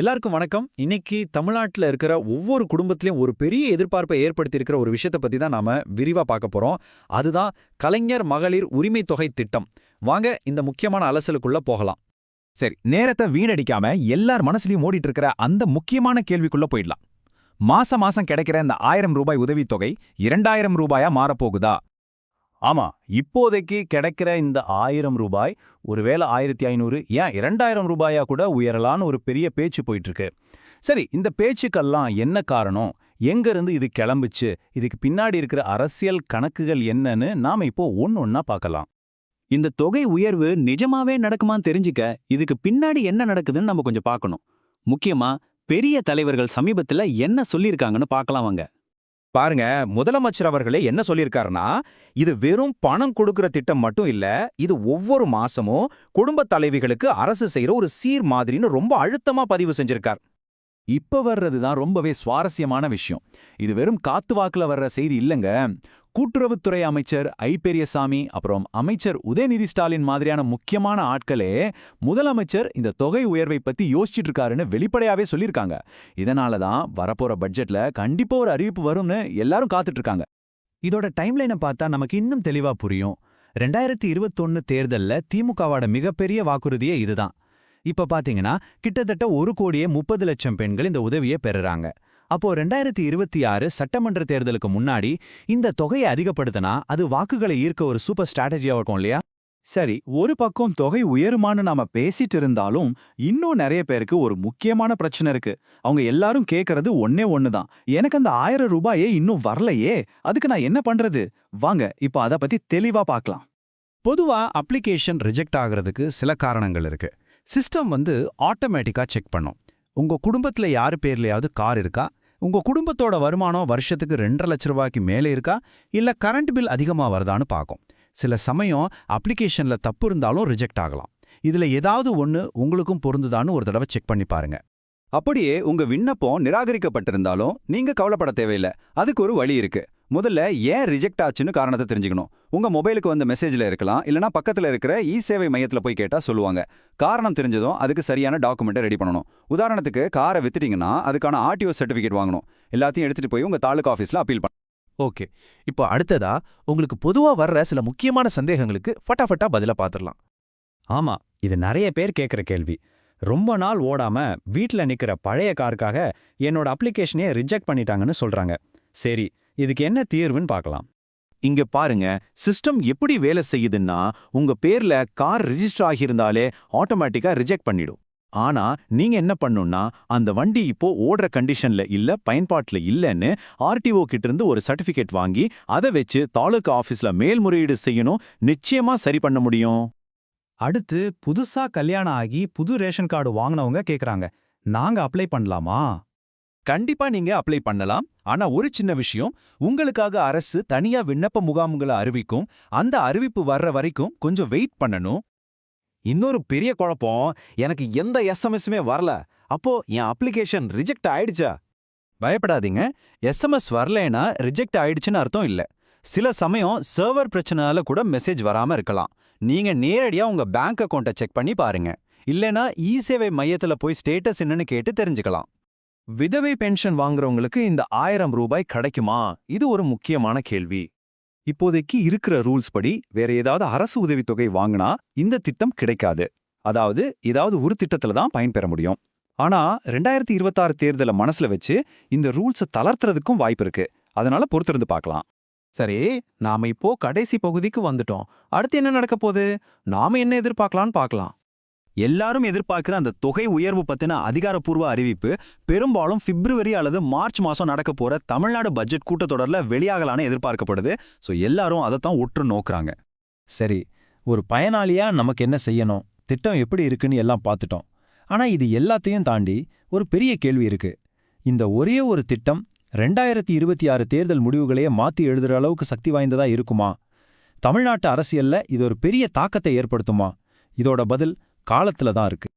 எல்லாருக்கும் வணக்கம். இன்னைக்கு தமிழ்நாட்டில் இருக்கிற ஒவ்வொரு குடும்பத்திலையும் ஒரு பெரிய எதிர்பார்ப்பை ஏற்படுத்தியிருக்கிற ஒரு விஷயத்தை பத்தி தான் நாம விரிவா பார்க்க போறோம். அதுதான் கலைஞர் மகளிர் உரிமை தொகை திட்டம். வாங்க இந்த முக்கியமான அலசலுக்குள்ள போகலாம். சரி நேரத்தை வீணடிக்காம எல்லார் மனசுலயும் ஓடிட்டு இருக்கிற அந்த முக்கியமான கேள்விக்குள்ள போயிடலாம். மாசம் மாசம் கிடைக்கிற இந்த ஆயிரம் ரூபாய் உதவித்தொகை இரண்டாயிரம் ரூபாயா மாறப்போகுதா? ஆமா இப்போதைக்கு கிடைக்கிற இந்த ஆயிரம் ரூபாய் ஒருவேளை ஆயிரத்தி ஐநூறு ஏன் இரண்டாயிரம் ரூபாயா கூட உயரலான்னு ஒரு பெரிய பேச்சு போயிட்டு இருக்கு சரி இந்த பேச்சுக்கெல்லாம் என்ன காரணம்? எங்க இருந்து இது கிளம்புச்சு? இதுக்கு பின்னாடி இருக்கிற அரசியல் கணக்குகள் என்னன்னு நாம இப்போ ஒன்னொன்னா பார்க்கலாம். இந்த தொகை உயர்வு நிஜமாவே நடக்குமான்னு தெரிஞ்சுக்க இதுக்கு பின்னாடி என்ன நடக்குதுன்னு நம்ம கொஞ்சம் பார்க்கணும். முக்கியமா பெரிய தலைவர்கள் சமீபத்துல என்ன சொல்லியிருக்காங்கன்னு பார்க்கலாம் வாங்க. பாருங்க முதலமைச்சர் அவர்களே என்ன சொல்லியிருக்காருன்னா இது வெறும் பணம் கொடுக்கிற திட்டம் மட்டும் இல்ல இது ஒவ்வொரு மாசமும் குடும்ப தலைவிகளுக்கு அரசு செய்யற ஒரு சீர் மாதிரின்னு ரொம்ப அழுத்தமா பதிவு செஞ்சிருக்கார். இப்ப வர்றது தான் ரொம்பவே சுவாரஸ்யமான விஷயம். இது வெறும் காத்து வாக்குல வர்ற செய்தி இல்லைங்க. கூட்டுறவுத்துறை அமைச்சர் ஐ. பெரியசாமி அப்புறம் அமைச்சர் உதயநிதி ஸ்டாலின் மாதிரியான முக்கியமான ஆட்களே முதலமைச்சர் இந்த தொகை உயர்வை பத்தி யோசிச்சுட்டு இருக்காருன்னு வெளிப்படையாவே சொல்லியிருக்காங்க. இதனால தான் வரப்போற பட்ஜெட்ல கண்டிப்பா ஒரு அறிவிப்பு வரும்னு எல்லாரும் காத்துட்டு இருக்காங்க இதோட டைம்லைனை பார்த்தா நமக்கு இன்னும் தெளிவா புரியும். ரெண்டாயிரத்தி இருபத்தொன்னு தேர்தல்ல திமுகவோட மிகப்பெரிய வாக்குறுதியே இதுதான். இப்ப பாத்தீங்கன்னா கிட்டத்தட்ட ஒரு கோடியே முப்பது லட்சம் பெண்கள் இந்த உதவியை பெறுறாங்க. அப்போ ரெண்டாயிரத்தி இருபத்தி ஆறு சட்டமன்ற தேர்தலுக்கு முன்னாடி இந்த தொகையை அதிகப்படுத்தினா அது வாக்குகளை ஈர்க்க ஒரு சூப்பர் ஸ்ட்ராட்டஜியாக இருக்கும் இல்லையா? சரி ஒரு பக்கம் தொகை உயருமான்னு நாம பேசிட்டு இருந்தாலும் இன்னும் நிறைய பேருக்கு ஒரு முக்கியமான பிரச்சனை இருக்கு. அவங்க எல்லாரும் கேக்குறது ஒன்னே ஒண்ணுதான். எனக்கு அந்த ஆயிரம் ரூபாயே இன்னும் வரலையே. அதுக்கு நான் என்ன பண்றது? வாங்க இப்போ அத பத்தி தெளிவா பார்க்கலாம் பொதுவா அப்ளிகேஷன் ரிஜெக்ட் ஆகிறதுக்கு சில காரணங்கள் இருக்கு. சிஸ்டம் வந்து ஆட்டோமேட்டிக்கா செக் பண்ணும். உங்க குடும்பத்துல யாரு பேர்லயாவது கார் இருக்கா? உங்க குடும்பத்தோட வருமானம் வருஷத்துக்கு ரெண்டரை லட்ச ரூபாய்க்கு மேலே இருக்கா? இல்ல கரண்ட் பில் அதிகமா வருதான்னு பார்க்கும் சில சமயம் அப்ளிகேஷன்ல தப்பு இருந்தாலும் ரிஜெக்ட் ஆகலாம். இதுல ஏதாவது ஒன்னு உங்களுக்கும் பொருந்துதான்னு ஒரு தடவை செக் பண்ணி பாருங்க. அப்படியே உங்க விண்ணப்பம் நிராகரிக்கப்பட்டிருந்தாலும் நீங்க கவலைப்பட தேவையில்லை. அதுக்கு ஒரு வழி இருக்கு. முதல்ல ஏன் ரிஜெக்ட் ஆச்சுன்னு காரணத்தை தெரிஞ்சுக்கணும். உங்க மொபைலுக்கு வந்த மெசேஜ்ல இருக்கலாம் இல்லனா பக்கத்துல இருக்கிற இ சேவை மையத்துல போய் கேட்டா சொல்லுவாங்க. காரணம் தெரிஞ்சதும் அதுக்கு சரியான டாக்குமெண்ட்டை ரெடி பண்ணணும். உதாரணத்துக்கு காரை வித்துட்டீங்கன்னா அதுக்கான ஆர்டிஓ சர்டிஃபிகேட் வாங்கணும். எல்லாத்தையும் எடுத்துட்டு போய் உங்க தாலுகா ஆஃபீஸ்ல அப்பீல் பண்ணணும். ஓகே. இப்போ அடுத்ததா உங்களுக்கு பொதுவா வர்ற சில முக்கியமான சந்தேகங்களுக்கு ஃபட்டாஃபட்டா பதில பாத்துரலாம். ஆமா இது நிறைய பேர் கேக்குற கேள்வி. ரொம்ப நாள் ஓடாம வீட்ல நிக்கிற பழைய காருக்காக என்னோட அப்ளிகேஷனே ரிஜெக்ட் பண்ணிட்டாங்கன்னு சொல்றாங்க. சரி இதுக்கு என்ன தீர்வுன்னு பார்க்கலாம். இங்க பாருங்க சிஸ்டம் எப்படி வேலை செய்யுதுன்னா உங்க பேர்ல கார் ரிஜிஸ்டர் ஆகியிருந்தாலே ஆட்டோமேட்டிக்கா ரிஜெக்ட் பண்ணிடும். ஆனா நீங்க என்ன பண்ணும்னா அந்த வண்டி இப்போ ஓடுற கண்டிஷன்ல இல்ல பயன்பாட்டுல இல்லைன்னு ஆர்டிஓ கிட்ட இருந்து ஒரு சர்டிபிகேட் வாங்கி அதை வச்சு தாலுகா ஆபீஸ்ல மேல்முறையீடு செய்யணும் நிச்சயமா சரி பண்ண முடியும். அடுத்து புதுசா கல்யாணம் ஆகி புது ரேஷன் கார்டு வாங்கினவங்க கேக்குறாங்க. நாங்க அப்ளை பண்ணலாமா? கண்டிப்பா நீங்க அப்ளை பண்ணலாம். ஆனா ஒரு சின்ன விஷயம் உங்களுக்காக அரசு தனியா விண்ணப்ப முகாம்களை அறிவிக்கும். அந்த அறிவிப்பு வர்ற வரைக்கும் கொஞ்சம் வெயிட் பண்ணணும். இன்னொரு பெரிய குழப்பம் எனக்கு எந்த எஸ்எம்எஸ்மே வரல. அப்போ என் அப்ளிகேஷன் ரிஜெக்ட் ஆயிடுச்சா? பயப்படாதீங்க. எஸ்எம்எஸ் வரலைன்னா ரிஜெக்ட் ஆயிடுச்சுன்னு அர்த்தம் இல்ல. சில சமயம் சர்வர் பிரச்சனால கூட மெசேஜ் வராம இருக்கலாம். நீங்க நேரடியா உங்க பேங்க் அக்கௌண்ட்டை செக் பண்ணி பாருங்க. இல்லைனா இ சேவை மையத்துல போய் ஸ்டேட்டஸ் என்னன்னு கேட்டு தெரிஞ்சுக்கலாம். விதவை பென்ஷன் வாங்குறவங்களுக்கு இந்த ஆயிரம் ரூபாய் கிடைக்குமா? இது ஒரு முக்கியமான கேள்வி. இப்போதைக்கு இருக்கிற ரூல்ஸ் படி வேற ஏதாவது அரசு உதவித்தொகை வாங்கினா இந்த திட்டம் கிடைக்காது. அதாவது ஏதாவது ஒரு திட்டத்துல தான் பயன்பெற முடியும். ஆனா ரெண்டாயிரத்தி இருபத்தாறு தேர்தலை மனசுல வச்சு இந்த ரூல்ஸை தளர்த்துறதுக்கும் வாய்ப்பு இருக்கு. அதனால பொறுத்திருந்து பார்க்கலாம். சரி நாம இப்போ கடைசி பகுதிக்கு வந்துட்டோம். அடுத்து என்ன நடக்க போகுது? நாம என்ன எதிர்பார்க்கலாம்னு பார்க்கலாம். எல்லாரும் எதிர்பார்க்கிற அந்த தொகை உயர்வு பத்தின அதிகாரப்பூர்வ அறிவிப்பு பெரும்பாலும் பிப்ரவரி அல்லது மார்ச் மாசம் நடக்க போற தமிழ்நாடு பட்ஜெட் கூட்டத்தொடர்ல வெளியாகலான்னு எதிர்பார்க்கப்படுது. சோ எல்லாரும் அதைத்தான் உற்று நோக்குறாங்க. சரி ஒரு பயனாளியா நமக்கு என்ன செய்யணும்? திட்டம் எப்படி இருக்குன்னு எல்லாம் பார்த்துட்டோம். ஆனா இது எல்லாத்தையும் தாண்டி ஒரு பெரிய கேள்வி இருக்கு. இந்த ஒரே ஒரு திட்டம் ரெண்டாயிரத்தி இருபத்தி ஆறு தேர்தல் முடிவுகளையே மாத்தி எழுதுற அளவுக்கு சக்தி வாய்ந்ததா இருக்குமா? தமிழ்நாட்டு அரசியல்ல இது ஒரு பெரிய தாக்கத்தை ஏற்படுத்துமா? இதோட பதில் காலத்துல தான் இருக்கு.